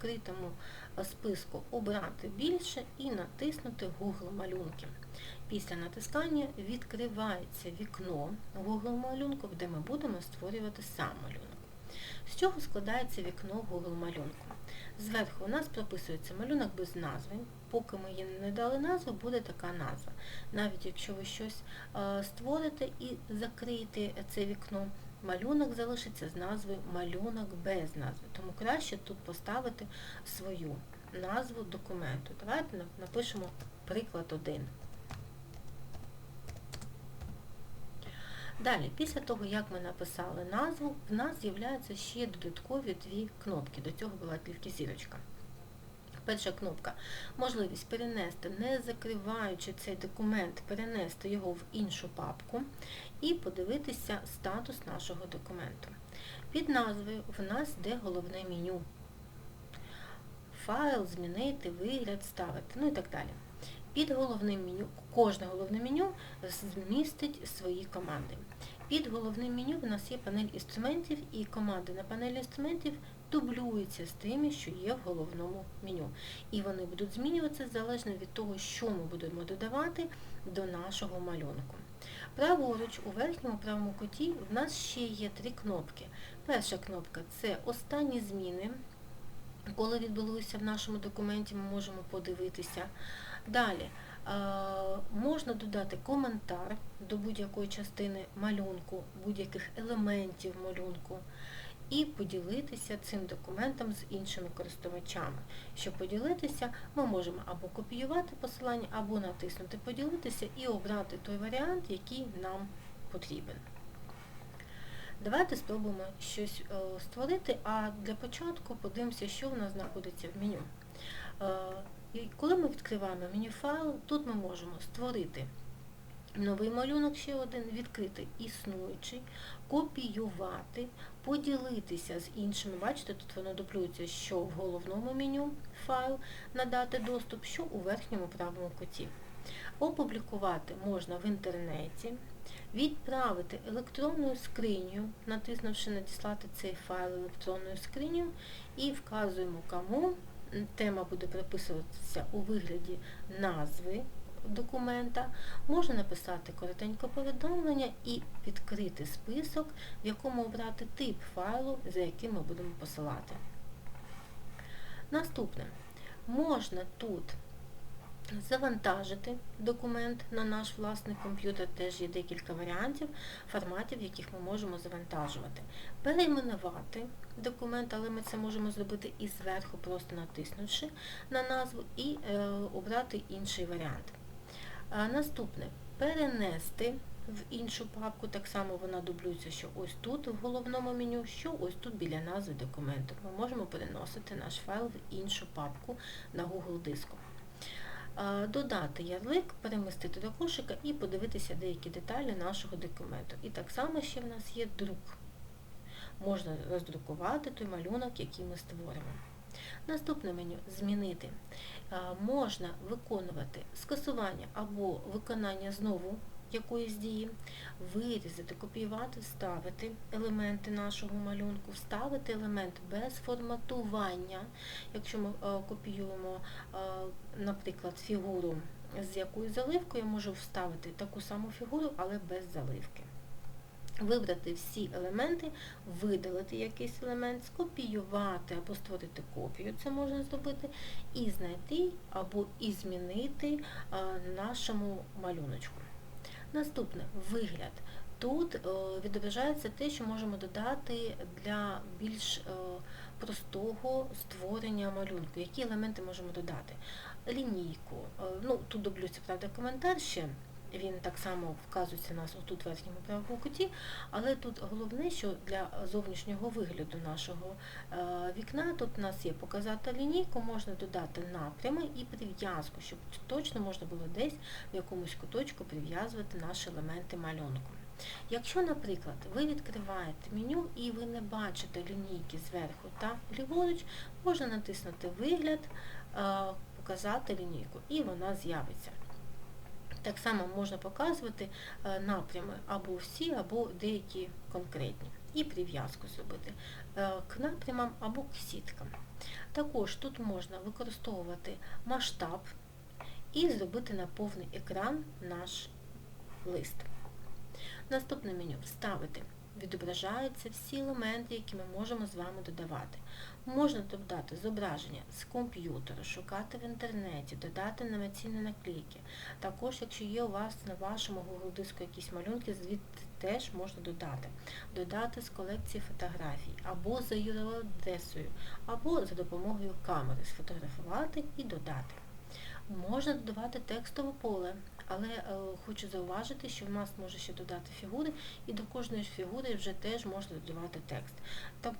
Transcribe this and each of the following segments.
відкритому е, списку обрати більше і натиснути Google малюнки. Після натискання відкривається вікно Google малюнку, де ми будемо створювати сам малюнок. З чого складається вікно Google малюнку? Зверху у нас прописується малюнок без назви. Поки ми їй не дали назву, буде така назва. Навіть якщо ви щось е, створите і закриєте це вікно, малюнок залишиться з назвою малюнок без назви. Тому краще тут поставити свою назву документу. Давайте напишемо приклад 1. Далі, після того, як ми написали назву, в нас з'являються ще додаткові дві кнопки. До цього була тільки зірочка. Перша кнопка можливість перенести, не закриваючи цей документ, перенести його в іншу папку і подивитися статус нашого документу. Під назвою в нас йде головне меню. Файл, змінити, вигляд, ставити, ну і так далі. Під головним меню, кожне головне меню змістить свої команди. Під головним меню в нас є панель інструментів, і команди на панелі інструментів дублюються з тими, що є в головному меню. І вони будуть змінюватися залежно від того, що ми будемо додавати до нашого малюнку. Праворуч, у верхньому правому куті, в нас ще є три кнопки. Перша кнопка це останні зміни. Коли відбулося в нашому документі, ми можемо подивитися. Далі можна додати коментар до будь-якої частини малюнку, будь-яких елементів малюнку, і поділитися цим документом з іншими користувачами. Щоб поділитися, ми можемо або копіювати посилання, або натиснути Поділитися і обрати той варіант, який нам потрібен. Давайте спробуємо щось е, створити, а для початку подивимося, що в нас знаходиться в меню. Е, і коли ми відкриваємо меню файл, тут ми можемо створити новий малюнок, ще один, відкрити існуючий, копіювати, поділитися з іншими. Бачите, тут воно дуплюється, що в головному меню файл, надати доступ, що у верхньому правому куті. Опублікувати можна в інтернеті, відправити електронною скриню, натиснувши надіслати цей файл електронною скриню, і вказуємо кому. Тема буде прописуватися у вигляді назви документа. Можна написати коротеньке повідомлення і відкрити список, в якому обрати тип файлу, за яким ми будемо посилати. Наступне, можна тут завантажити документ на наш власний комп'ютер, теж є декілька варіантів, форматів, яких ми можемо завантажувати. Перейменувати документ, але ми це можемо зробити і зверху, просто натиснувши на назву, і е, обрати інший варіант. Наступне перенести в іншу папку, так само вона дублюється, що ось тут в головному меню, що ось тут біля назви документу. Ми можемо переносити наш файл в іншу папку на Google диску. Додати ярлик, перемістити до кошика і подивитися деякі деталі нашого документу. І так само ще в нас є друк. Можна роздрукувати той малюнок, який ми створимо. Наступне меню Змінити. Можна виконувати скасування або виконання знову якоїсь дії, вирізати, копіювати, вставити елементи нашого малюнку, вставити елемент без форматування. Якщо ми е, копіюємо, е, наприклад, фігуру з якою заливкою, я можу вставити таку саму фігуру, але без заливки. Вибрати всі елементи, видалити якийсь елемент, скопіювати або створити копію, це можна зробити, і знайти або і змінити нашому малюночку. Наступне вигляд. Тут е, відображається те, що можемо додати для більш е, простого створення малюнку. Які елементи можемо додати? Лінійку. Е, ну, Тут дублюється, правда, коментар ще. Він так само вказується у нас отут в верхньому правому куті, але тут головне, що для зовнішнього вигляду нашого е, вікна тут у нас є показати лінійку, можна додати напрями і прив'язку, щоб точно можна було десь в якомусь куточку прив'язувати наші елементи малюнку. Якщо, наприклад, ви відкриваєте меню і ви не бачите лінійки зверху та ліворуч, можна натиснути Вигляд, е, показати лінійку, і вона з'явиться. Так само можна показувати е, напрями або всі, або деякі конкретні. І прив'язку зробити е, к напрямам або к сіткам. Також тут можна використовувати масштаб і зробити на повний екран наш лист. Наступне меню Вставити. Відображаються всі елементи, які ми можемо з вами додавати. Можна додати зображення з комп'ютера, шукати в інтернеті, додати анімаційні наклейки. Також, якщо є у вас на вашому Google диску якісь малюнки, звідти теж можна додати. Додати з колекції фотографій, або за юридесою, або за допомогою камери сфотографувати і додати. Можна додавати текстове поле, але е, хочу зауважити, що в нас може ще додати фігури, і до кожної фігури вже теж можна додавати текст.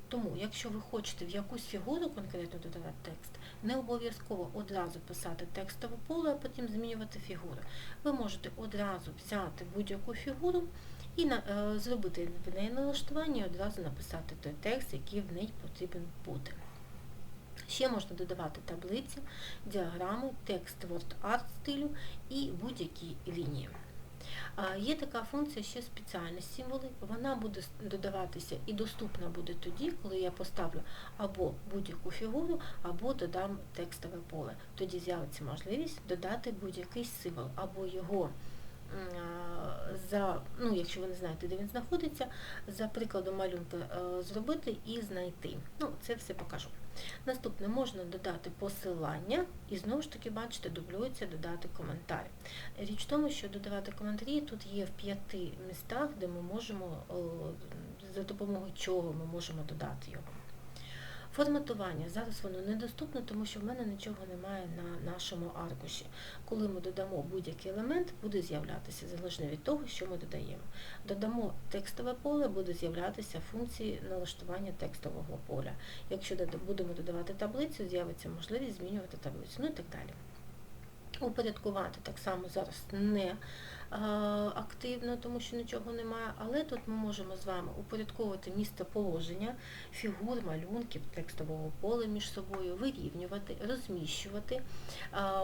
Тому, якщо ви хочете в якусь фігуру конкретно додавати текст, не обов'язково одразу писати текстове поле, а потім змінювати фігуру. Ви можете одразу взяти будь-яку фігуру і на, е, зробити в неї налаштування і одразу написати той текст, який в неї потрібен бути. Ще можна додавати таблиці, діаграми, текст WordArt стилю і будь-які лінії. Є така функція ще спеціальні символи, вона буде додаватися і доступна буде тоді, коли я поставлю або будь-яку фігуру, або додам текстове поле. Тоді з'явиться можливість додати будь-який символ, або його за, ну, якщо ви не знаєте, де він знаходиться, за прикладом малюнка е, зробити і знайти. Ну, Це все покажу. Наступне можна додати посилання і знову ж таки, бачите, дублюється додати коментар. Річ в тому, що додавати коментарі тут є в п'яти містах, де ми можемо, за допомогою чого ми можемо додати його. Форматування. Зараз воно недоступне, тому що в мене нічого немає на нашому аркуші. Коли ми додамо будь-який елемент, буде з'являтися, залежно від того, що ми додаємо. Додамо текстове поле, буде з'являтися функції налаштування текстового поля. Якщо будемо додавати таблицю, з'явиться можливість змінювати таблицю, ну і так далі. Упорядкувати так само зараз не активно, тому що нічого немає, але тут ми можемо з вами упорядковувати місце положення, фігур, малюнків, текстового поля між собою, вирівнювати, розміщувати.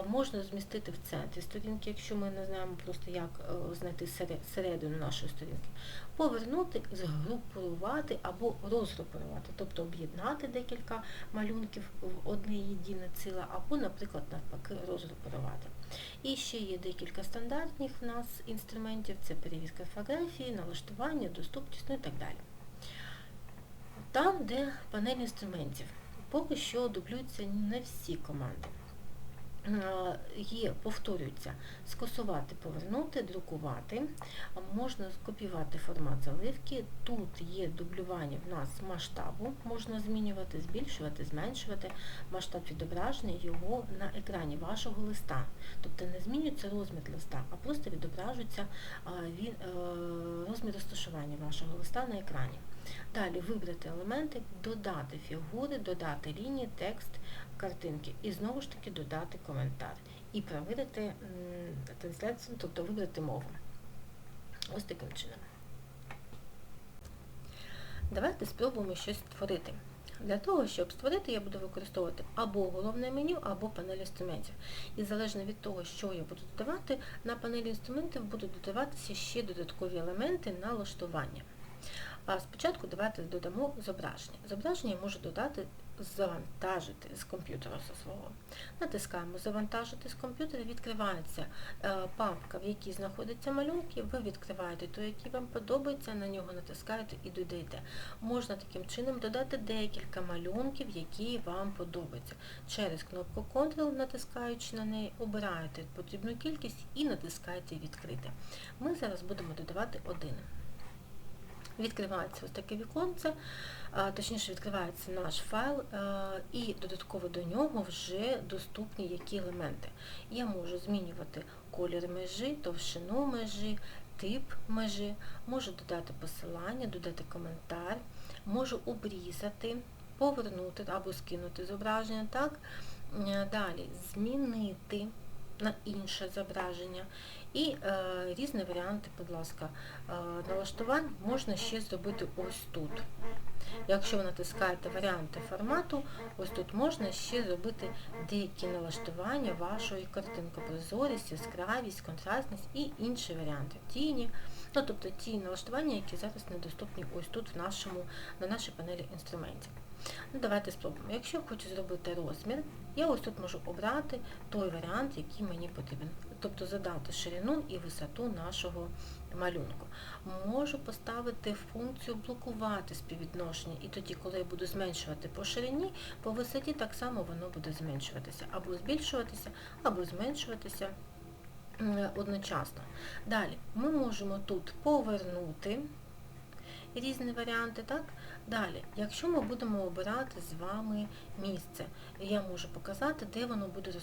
Можна змістити в центрі сторінки, якщо ми не знаємо просто, як е, знайти середину нашої сторінки, повернути, згрупувати або розгрупувати, тобто об'єднати декілька малюнків в одне єдине ціле, або, наприклад, навпаки, розгрупувати. І ще є декілька стандартних в нас інструментів, це перевірка фотографії, налаштування, доступність ну і так далі. Там, де панель інструментів, поки що дублюються не всі команди. Е, є, повторюється, скасувати, повернути, друкувати, можна скопіювати формат заливки. Тут є дублювання в нас масштабу, можна змінювати, збільшувати, зменшувати масштаб відображення його на екрані вашого листа. Тобто не змінюється розмір листа, а просто відображується е, розмір розташування вашого листа на екрані. Далі вибрати елементи, додати фігури, додати лінії, текст, картинки і знову ж таки додати коментар. І проводити трансляцію, тобто вибрати мову. Ось таким чином. Давайте спробуємо щось створити. Для того, щоб створити, я буду використовувати або головне меню, або панель інструментів. І залежно від того, що я буду додавати, на панелі інструментів будуть додаватися ще додаткові елементи налаштування. А спочатку давайте додамо зображення. Зображення я можу додати, завантажити з комп'ютера свого. Натискаємо Завантажити з комп'ютера, відкривається е, папка, в якій знаходяться малюнки, ви відкриваєте той, який вам подобається, на нього натискаєте і додаєте. Можна таким чином додати декілька малюнків, які вам подобаються. Через кнопку Ctrl, натискаючи на неї, обираєте потрібну кількість і натискаєте Відкрити. Ми зараз будемо додавати один. Відкривається ось таке віконце, точніше відкривається наш файл, і додатково до нього вже доступні які елементи. Я можу змінювати колір межі, товщину межі, тип межі, можу додати посилання, додати коментар, можу обрізати, повернути або скинути зображення. так? Далі змінити на інше зображення. І е, різні варіанти, будь ласка, е, налаштувань можна ще зробити ось тут. Якщо ви натискаєте варіанти формату, ось тут можна ще зробити деякі налаштування вашої картинки, прозорість, яскравість, контрастність і інші варіанти. Тіні. Ну, тобто ті налаштування, які зараз недоступні ось тут в нашому, на нашій панелі інструментів. Ну, Давайте спробуємо. Якщо я хочу зробити розмір, я ось тут можу обрати той варіант, який мені потрібен. Тобто задати ширину і висоту нашого малюнку. Можу поставити функцію блокувати співвідношення, і тоді, коли я буду зменшувати по ширині, по висоті так само воно буде зменшуватися, або збільшуватися, або зменшуватися одночасно. Далі ми можемо тут повернути різні варіанти, так? Далі, якщо ми будемо обирати з вами місце, я можу показати, де воно буде е,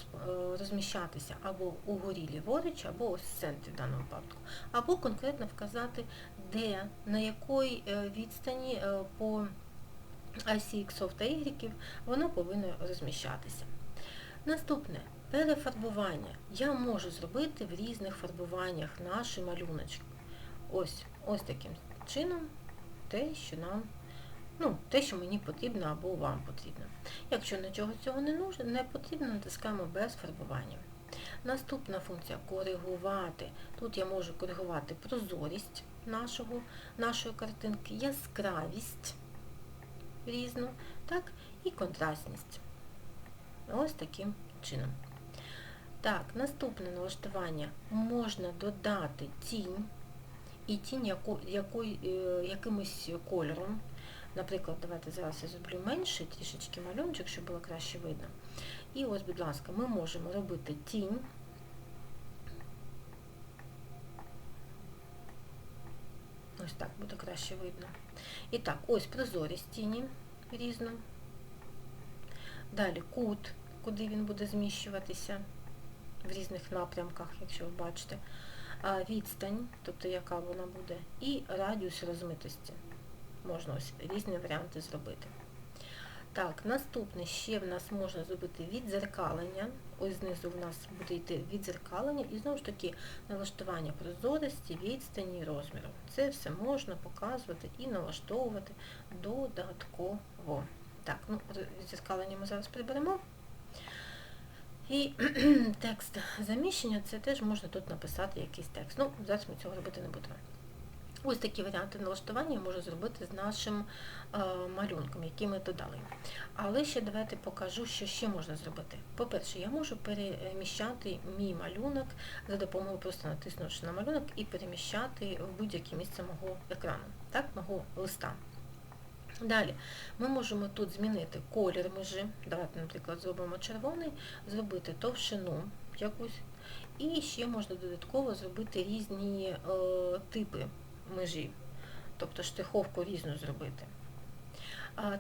розміщатися, або угорі ліворуч, або ось в центрі в даному випадку, або конкретно вказати, де, на якій е, відстані е, по осі іксов та ігреків воно повинно розміщатися. Наступне перефарбування. Я можу зробити в різних фарбуваннях наші малюночки. Ось, ось таким чином те, що нам, ну, те, що мені потрібно або вам потрібно. Якщо нічого цього не нужно, не потрібно, натискаємо без фарбування. Наступна функція коригувати. Тут я можу коригувати прозорість нашого, нашої картинки, яскравість різну, так, і контрастність. Ось таким чином. Так, наступне налаштування. Можна додати тінь і тінь яку, якої, е, якимось кольором. Наприклад, давайте зараз я зроблю менше, трішечки малюночок, щоб було краще видно. І ось, будь ласка, ми можемо робити тінь. Ось так буде краще видно. І так, ось прозорість тіні різну. Далі кут, куди він буде зміщуватися в різних напрямках, якщо ви бачите. Відстань, тобто яка вона буде, і радіус розмитості. Можна ось різні варіанти зробити. Так, наступне ще в нас можна зробити відзеркалення. Ось знизу в нас буде йти відзеркалення і знову ж таки налаштування прозорості, відстані і розміру. Це все можна показувати і налаштовувати додатково. Так, ну відзеркалення ми зараз приберемо. І текст заміщення, це теж можна тут написати якийсь текст. Ну, зараз ми цього робити не будемо. Ось такі варіанти налаштування я можу зробити з нашим е, малюнком, який ми додали. Але ще давайте покажу, що ще можна зробити. По-перше, я можу переміщати мій малюнок за допомогою просто натиснувши на малюнок і переміщати в будь-яке місце мого екрану, так, мого листа. Далі. Ми можемо тут змінити колір межі, давайте, наприклад, зробимо червоний, зробити товщину якусь, і ще можна додатково зробити різні е, типи межі, тобто штиховку різну зробити.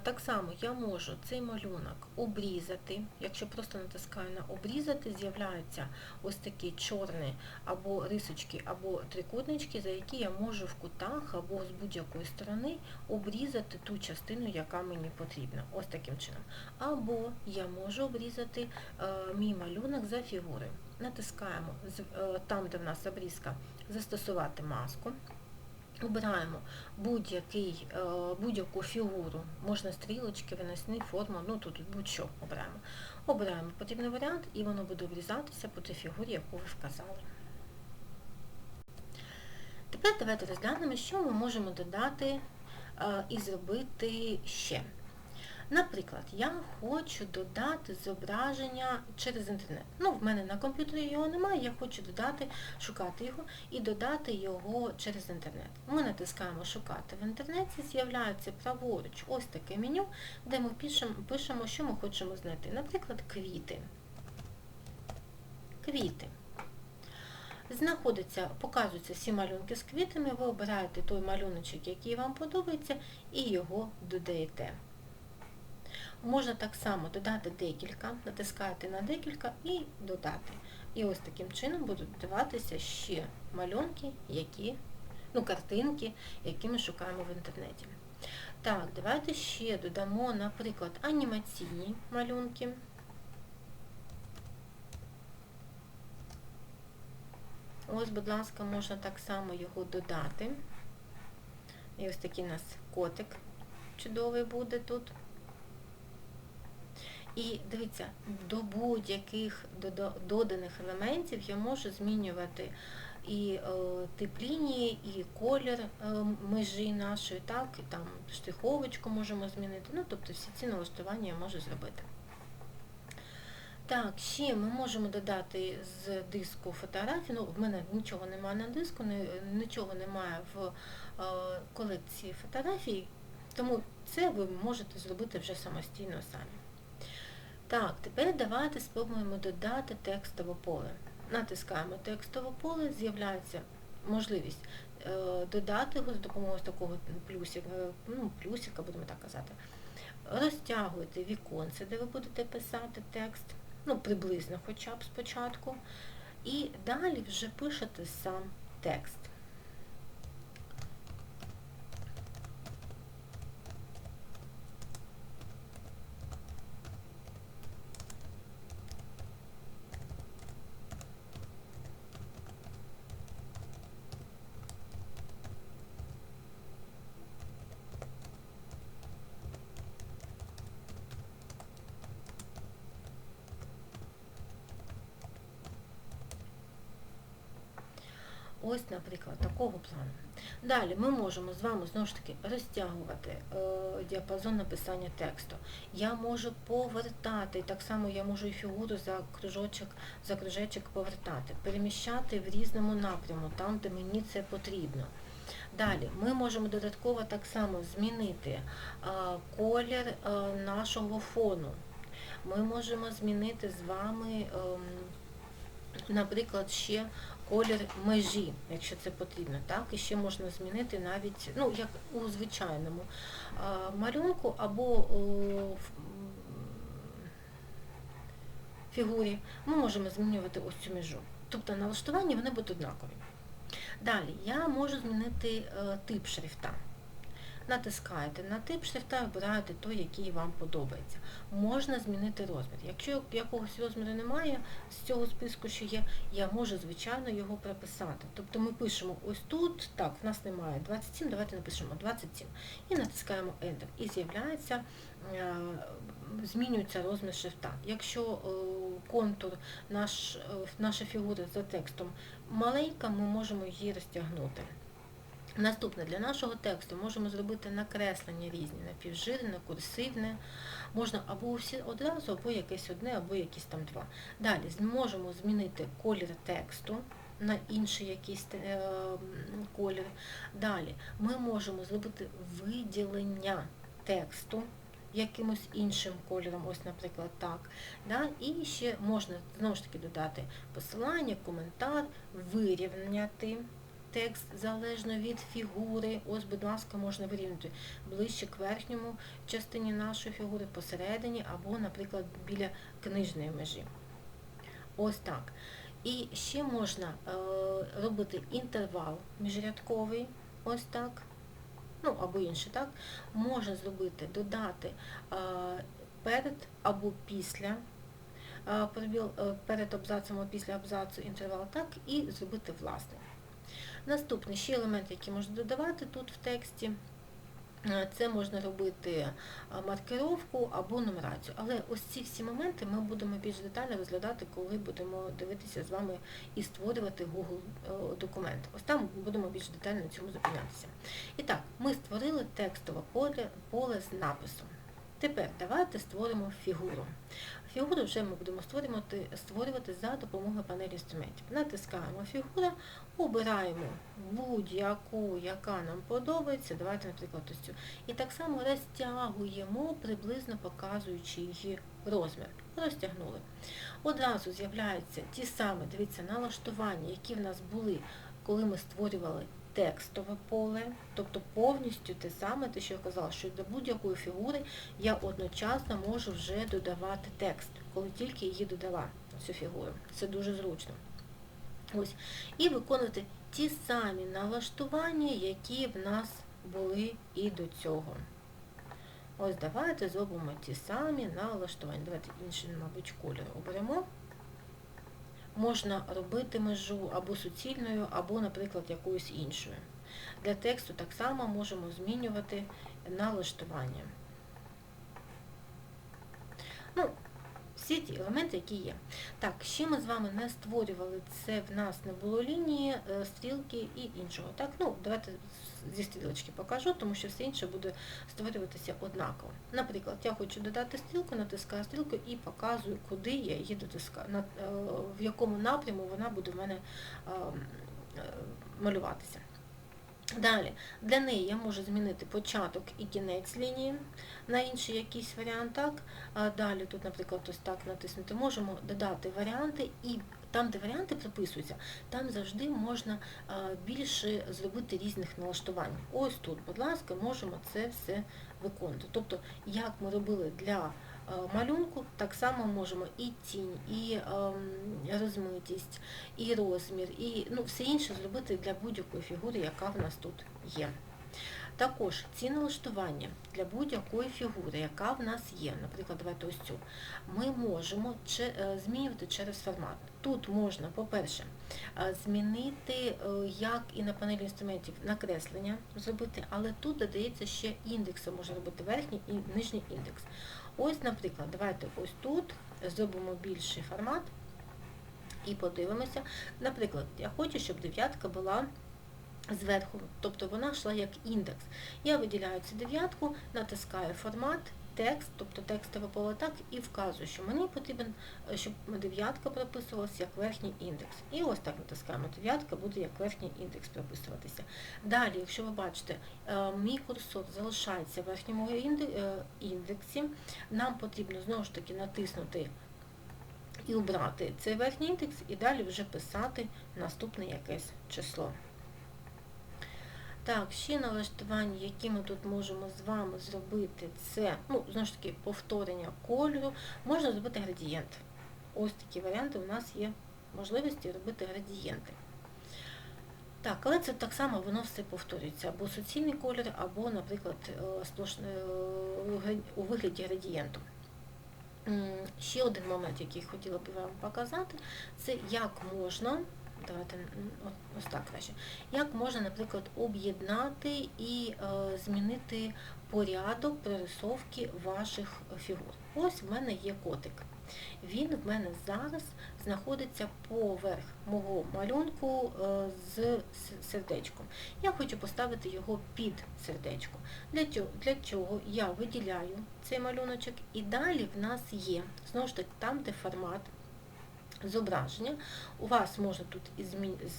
Так само я можу цей малюнок обрізати. Якщо просто натискаю на обрізати, з'являються ось такі чорні або рисочки, або трикутнички, за які я можу в кутах або з будь-якої сторони обрізати ту частину, яка мені потрібна. Ось таким чином. Або я можу обрізати е, мій малюнок за фігурою. Натискаємо е, там, де в нас обрізка, застосувати маску. Обираємо будь-який, будь-яку фігуру, можна стрілочки, виносні, форму, ну тут будь-що обираємо. Обираємо потрібний варіант і воно буде врізатися по тій фігурі, яку ви вказали. Тепер давайте розглянемо, що ми можемо додати і зробити ще. Наприклад, я хочу додати зображення через інтернет. Ну, в мене на комп'ютері його немає, я хочу додати, шукати його і додати його через інтернет. Ми натискаємо Шукати в інтернеті, з'являється праворуч ось таке меню, де ми пишемо, що ми хочемо знайти. Наприклад, квіти. Квіти. Знаходиться, показуються всі малюнки з квітами, ви обираєте той малюночок, який вам подобається, і його додаєте. Можна так само додати декілька, натискати на декілька і додати. І ось таким чином будуть додаватися ще малюнки, які, ну, картинки, які ми шукаємо в інтернеті. Так, давайте ще додамо, наприклад, анімаційні малюнки. Ось, будь ласка, можна так само його додати. І ось такий у нас котик чудовий буде тут. І дивіться, до будь-яких доданих елементів я можу змінювати і е, тип лінії, і колір е, межі нашої, так, і там штриховочку можемо змінити. Ну, тобто всі ці налаштування я можу зробити. Так, ще ми можемо додати з диску фотографії. Ну, в мене нічого немає на диску, ні- нічого немає в е, колекції фотографій, тому це ви можете зробити вже самостійно самі. Так, тепер давайте спробуємо додати текстове поле. Натискаємо текстове поле, з'являється можливість е, додати його з допомогою такого плюсика, ну, плюсика, будемо так казати. Розтягуєте віконце, де ви будете писати текст, ну, приблизно хоча б спочатку. І далі вже пишете сам текст. Ось, наприклад, такого плану. Далі ми можемо з вами знову ж таки розтягувати е, діапазон написання тексту. Я можу повертати, так само я можу і фігуру за кружочок, за кружечок повертати, переміщати в різному напряму, там, де мені це потрібно. Далі ми можемо додатково так само змінити е, колір е, нашого фону. Ми можемо змінити з вами, ем, наприклад, ще колір межі, якщо це потрібно. Так? І ще можна змінити навіть, ну, як у звичайному малюнку або в фігурі ми можемо змінювати ось цю межу. Тобто налаштування вони будуть однакові. Далі я можу змінити е, тип шрифта. Натискаєте на тип шрифта і обираєте той, який вам подобається. Можна змінити розмір. Якщо якогось розміру немає з цього списку, що є, я можу, звичайно, його прописати. Тобто ми пишемо ось тут, так, в нас немає 27, давайте напишемо 27. І натискаємо Enter. І з'являється, е, змінюється розмір шрифта. Якщо е, контур, наш, е, наша фігура за текстом маленька, ми можемо її розтягнути. Наступне, для нашого тексту можемо зробити накреслення різні, напівжирне, курсивне, можна або всі одразу, або якесь одне, або якісь там два. Далі зможемо змінити колір тексту на інший якийсь е, колір. Далі ми можемо зробити виділення тексту якимось іншим кольором, ось, наприклад, так. Да? І ще можна знову ж таки додати посилання, коментар, вирівняти текст залежно від фігури. Ось, будь ласка, можна вирівняти ближче к верхньому частині нашої фігури, посередині, або, наприклад, біля книжної межі. Ось так. І ще можна е, робити інтервал міжрядковий, ось так. Ну, або інше, так. Можна зробити, додати е, перед або після е, пробіл, перед абзацем або після абзацу інтервал, так, і зробити власний. Наступний ще елемент, який можна додавати тут в тексті, е, це можна робити е, маркировку або нумерацію. Але ось ці всі моменти ми будемо більш детально розглядати, коли будемо дивитися з вами і створювати Google е, документ. Ось там будемо більш детально цьому зупинятися. І так, ми створили текстове поле, поле з написом. Тепер давайте створимо фігуру. Фігуру вже ми будемо створювати, створювати за допомогою панелі інструментів. Натискаємо фігура, обираємо будь-яку, яка нам подобається. Давайте, наприклад, ось цю. І так само розтягуємо, приблизно показуючи її розмір. Розтягнули. Одразу з'являються ті самі, дивіться, налаштування, які в нас були, коли ми створювали текстове поле, тобто повністю те саме, те, що я казала, що до будь-якої фігури я одночасно можу вже додавати текст, коли тільки її додала, цю фігуру. Це дуже зручно. Ось. І виконувати ті самі налаштування, які в нас були і до цього. Ось давайте зробимо ті самі налаштування. Давайте інший, мабуть, колір оберемо. Можна робити межу або суцільною, або, наприклад, якоюсь іншою. Для тексту так само можемо змінювати налаштування. Ну, всі ті елементи, які є. Так, ще ми з вами не створювали, це в нас не було лінії, е, стрілки і іншого. Так, ну давайте зі стрілочки покажу, тому що все інше буде створюватися однаково. Наприклад, я хочу додати стрілку, натискаю стрілку і показую, куди я її дотискаю, е, в якому напряму вона буде в мене е, е, малюватися. Далі, для неї я можу змінити початок і кінець лінії на інший якийсь варіант. Так? Далі тут, наприклад, ось так натиснути. Можемо додати варіанти, і там, де варіанти прописуються, там завжди можна більше зробити різних налаштувань. Ось тут, будь ласка, можемо це все виконувати. Тобто, як ми робили для малюнку, так само можемо і тінь, і ем, розмитість, і розмір, і ну, все інше зробити для будь-якої фігури, яка в нас тут є. Також ці налаштування для будь-якої фігури, яка в нас є, наприклад, давайте ось цю, ми можемо е, змінювати через формат. Тут можна, по-перше, е, змінити, е, як і на панелі інструментів, накреслення зробити, але тут додається ще індекси, можна робити верхній і нижній індекс. Ось, наприклад, давайте ось тут зробимо більший формат і подивимося. Наприклад, я хочу, щоб дев'ятка була зверху, тобто вона йшла як індекс. Я виділяю цю дев'ятку, натискаю формат, текст, тобто текстове поле і вказую, що мені потрібен, е, щоб дев'ятка прописувалася як верхній індекс. І ось так натискаємо, дев'ятка буде як верхній індекс прописуватися. Далі, якщо ви бачите, е, мій курсор залишається в верхньому е, індексі, нам потрібно знову ж таки натиснути і обрати цей верхній індекс, і далі вже писати наступне якесь число. Так, ще налаштування, які ми тут можемо з вами зробити, це, ну, знову ж таки, повторення кольору. Можна зробити градієнт. Ось такі варіанти у нас є можливості робити градієнти. Так, але це так само воно все повторюється. Або суцільний колір, або, наприклад, е, е, у вигляді градієнту. Ще один момент, який хотіла б вам показати, це як можна, давайте ось так краще, як можна, наприклад, об'єднати і е, змінити порядок прорисовки ваших фігур. Ось в мене є котик. Він в мене зараз знаходиться поверх мого малюнку е, з сердечком. Я хочу поставити його під сердечко. Для чого, я виділяю цей малюночок і далі в нас є, знову ж таки, там, де формат зображення, у вас можна тут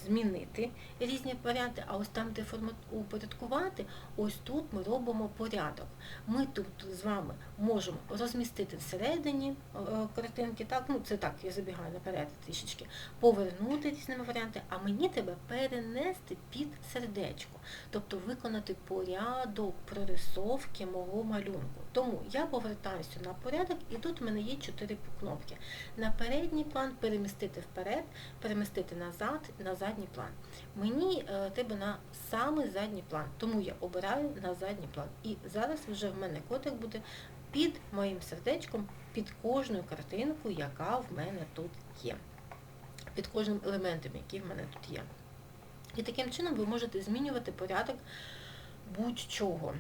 змінити різні варіанти, а ось там, де формат упорядкувати, ось тут ми робимо порядок. Ми тут з вами можемо розмістити всередині е, картинки, так, ну це так, я забігаю наперед трішечки, повернути різними варіанти, а мені тебе перенести під сердечко, тобто виконати порядок прорисовки мого малюнку. Тому я повертаюся на порядок, і тут в мене є чотири кнопки. На передній план перемістити вперед, перемістити назад, на задній план. Мені е, треба на самий задній план, тому я обираю на задній план. І зараз вже в мене котик буде під моїм сердечком, під кожною картинкою, яка в мене тут є. Під кожним елементом, який в мене тут є. І таким чином ви можете змінювати порядок будь-чого.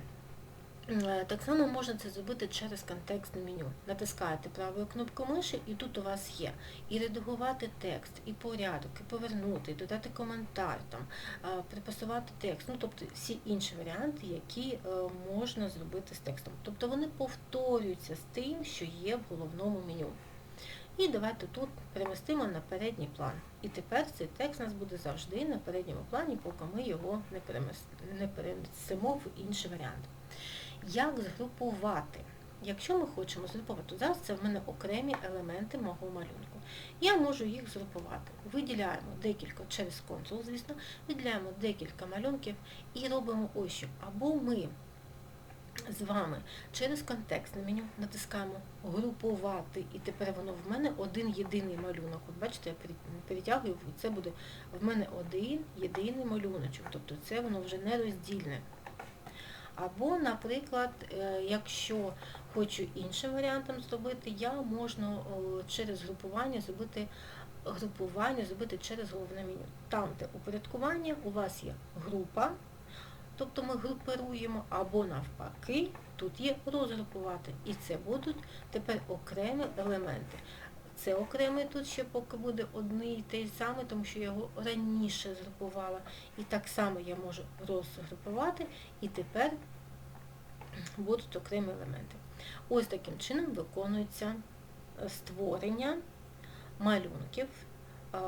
Е, Так само можна це зробити через контекстне меню. Натискаєте правою кнопкою миші, і тут у вас є і редагувати текст, і порядок, і повернути, і додати коментар, там, припасувати текст, ну тобто всі інші варіанти, які е, можна зробити з текстом. Тобто вони повторюються з тим, що є в головному меню. І давайте тут перемістимо на передній план. І тепер цей текст у нас буде завжди на передньому плані, поки ми його не перенесемо в інший варіант. Як згрупувати? Якщо ми хочемо згрупувати, то зараз це в мене окремі елементи мого малюнку. Я можу їх згрупувати. Виділяємо декілька через консул, звісно, виділяємо декілька малюнків і робимо ось що. Або ми з вами через контекстне меню натискаємо групувати, і тепер воно в мене один єдиний малюнок. От бачите, я перетягую, це буде в мене один єдиний малюночок. Тобто це воно вже не роздільне. Або, наприклад, е, якщо хочу іншим варіантом зробити, я можна через групування зробити групування зробити через головне меню. Там, де упорядкування, у вас є група, тобто ми групируємо, або навпаки, тут є розгрупувати. І це будуть тепер окремі елементи. Це окремий тут ще поки буде одний і той самий, тому що я його раніше згрупувала. І так само я можу розгрупувати, і тепер будуть окремі елементи. Ось таким чином виконується е, створення малюнків е,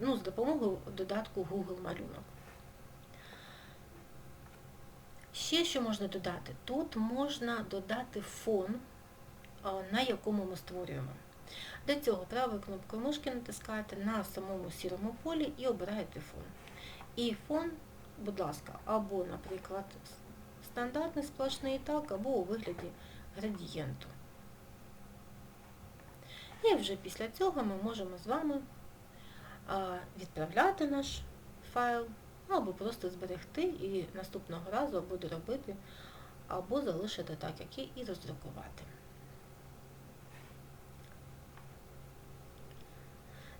ну, з допомогою додатку Google малюнок. Ще що можна додати? Тут можна додати фон, на якому ми створюємо. Для цього правою кнопкою мишки натискаєте на самому сірому полі і обираєте фон. І фон, будь ласка, або, наприклад, стандартний сплошний так, або у вигляді градієнту. І вже після цього ми можемо з вами відправляти наш файл, або просто зберегти і наступного разу або доробити, або залишити так, як є, і роздрукувати.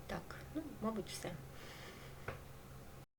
Так, ну, мабуть, все.